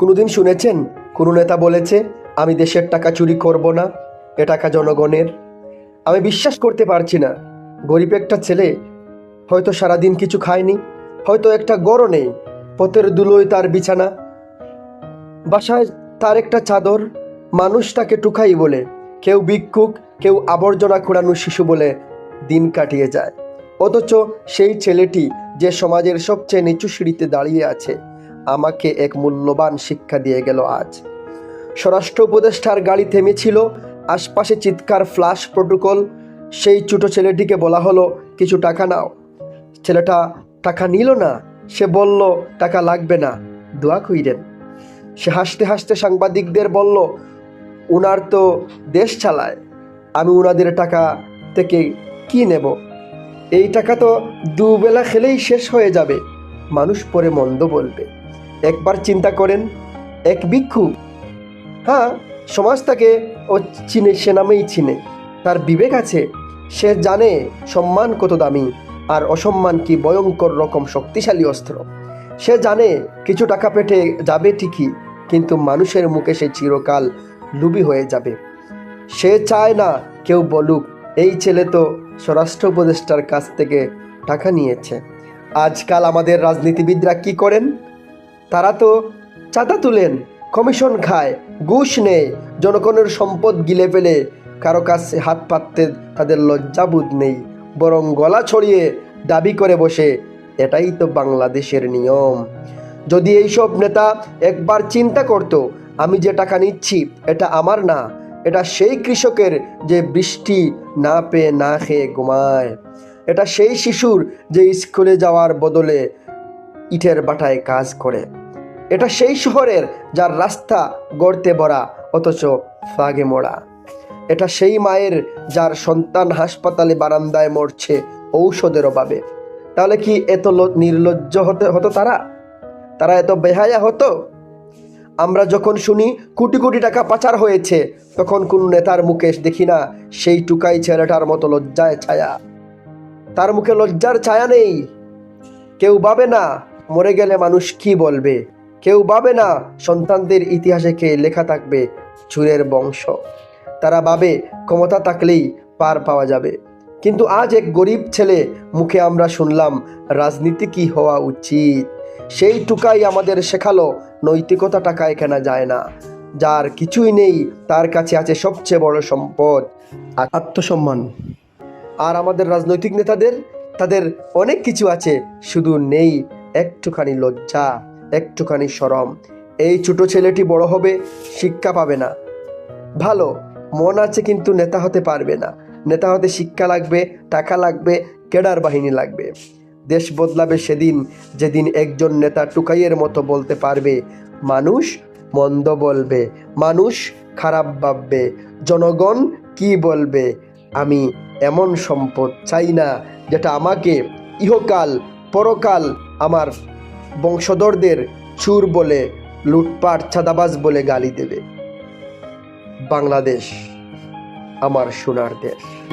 কোনোদিন শুনেছেন? কোনো নেতা বলেছে, আমি দেশের টাকা চুরি করব না, এ টাকা জনগণের আমি বিশ্বাস করতে পারছি না। গরিব একটা ছেলে হয়তো সারাদিন কিছু খায়নি, হয়তো একটা গড়ও নেই, পথের দুলোয় তার বিছানা। বাসায় তার একটা চাদর, মানুষ তাকে টুকাই বলে। কেউ ভিক্ষুক, কেউ আবর্জনা খোঁড়ানো শিশু বলে দিন কাটিয়ে যায়। অথচ সেই ছেলেটি যে সমাজের সবচেয়ে নিচু সিঁড়িতে দাঁড়িয়ে আছে। আমাকে এক মূল্যবান শিক্ষা দিয়ে গেল আজ। স্বরাষ্ট্র উপদেষ্টার গাড়ি থেমেছিল, আশপাশে চিৎকার ফ্লাশ প্রোটোকল, সেই ছোটো ছেলেটিকে বলা হলো, কিছু টাকা নাও। ছেলেটা, টাকা নিল না? সে বলল, টাকা লাগবে না, দোয়া কইরেন। সে হাসতে হাসতে সাংবাদিকদের বলল, উনার তো দেশ চালায়, আমি উনাদের টাকা থেকে কি নেব? এই টাকা তো দুবেলা খেলেই শেষ হয়ে যাবে, মানুষ পরে মন্দ বলবে। একবার চিন্তা করেন, এক ভিক্ষু। হ্যাঁ সমাজ তাকে ও চিনে, সে নামেই চিনে। তার বিবেক আছে, সে জানে সম্মান কত দামি, আর অসম্মান কি ভয়ঙ্কর রকম শক্তিশালী অস্ত্র। সে জানে কিছু টাকা পেটে যাবে ঠিকই, কিন্তু মানুষের মুখে সে চিরকাল লুবি হয়ে যাবে। সে চায় না কেউ বলুক, এই ছেলে তো স্বরাষ্ট্র উপদেষ্টার কাছ থেকে টাকা নিয়েছে। আজকাল আমাদের রাজনীতিবিদরা কি করেন? তারা তো চাঁদা তুলেন কমিশন খায়, ঘুষ নেয়, জনগণের সম্পদ গিলে ফেলে, কারও কাছে হাত পাততে তাদের লজ্জাবোধ নেই, বরং গলা ছড়িয়ে দাবি করে বসে, এটাই তো বাংলাদেশের নিয়ম। যদি এইসব নেতা একবার চিন্তা করত, আমি যে টাকা নিচ্ছি, এটা আমার না, এটা সেই কৃষকের যে বৃষ্টি না পেয়ে না খেয়ে ঘুমায়। এটা সেই শিশুর যে স্কুলে যাওয়ার বদলে ইটের বাটায় কাজ করে। এটা সেই শহরের যার রাস্তা গড়তে ভরা অথচ ফাগে মোড়া। এটা সেই মায়ের যার সন্তান হাসপাতালে বারান্দায় মরছে ঔষধের অভাবে। তাহলে কি এত নির্লজ্জ হতে, হতো তারা? তারা এত বেহায়া হতো? আমরা যখন শুনি কোটি কোটি টাকা পাচার হয়েছে, তখন কোন নেতার মুখে দেখি না সেই টুকাই ছেলেটার মতো লজ্জায় ছায়া। তার মুখে লজ্জার ছায়া নেই। কেউ ভাবে না, মরে গেলে মানুষ কি বলবে? কেউ ভাবে না সন্তানদের ইতিহাসে কে লেখা থাকবে চুরের বংশ। তারা ভাবে ক্ষমতা থাকলেই পার পাওয়া যাবে। কিন্তু আজ এক গরিব ছেলে মুখে আমরা শুনলাম, রাজনীতি কি হওয়া উচিত? সেই টুকাই আমাদের শেখালো, নৈতিকতা টাকায় কেনা যায় না। যার কিছুই নেই, তার কাছে আছে সবচেয়ে বড় সম্পদ আত্মসম্মান। আর আমাদের রাজনৈতিক নেতাদের, তাদের অনেক কিছু আছে, শুধু নেই, একটুখানি লজ্জা। একটুখানি সরম। এই ছোট ছেলেটি বড় হবে, শিক্ষা পাবে না। ভালো, মন আছে কিন্তু নেতা হতে পারবে না। নেতা হতে শিক্ষা লাগবে, টাকা লাগবে, কেডার বাহিনী লাগবে। দেশ বদলাবে সেদিন, যেদিন একজন নেতা টুকাইয়ের মতো বলতে পারবে, মানুষ মন্দ বলবে, মানুষ খারাপ ভাববে, জনগণ কি বলবে? আমি এমন সম্পদ চাই না, যেটা আমাকে ইহকাল, পরকাল আমার বংশধরদের চুর বলে লুটপাট ছাদাবাজ বলে গালি দেবে। বাংলাদেশ আমার সোনার দেশ।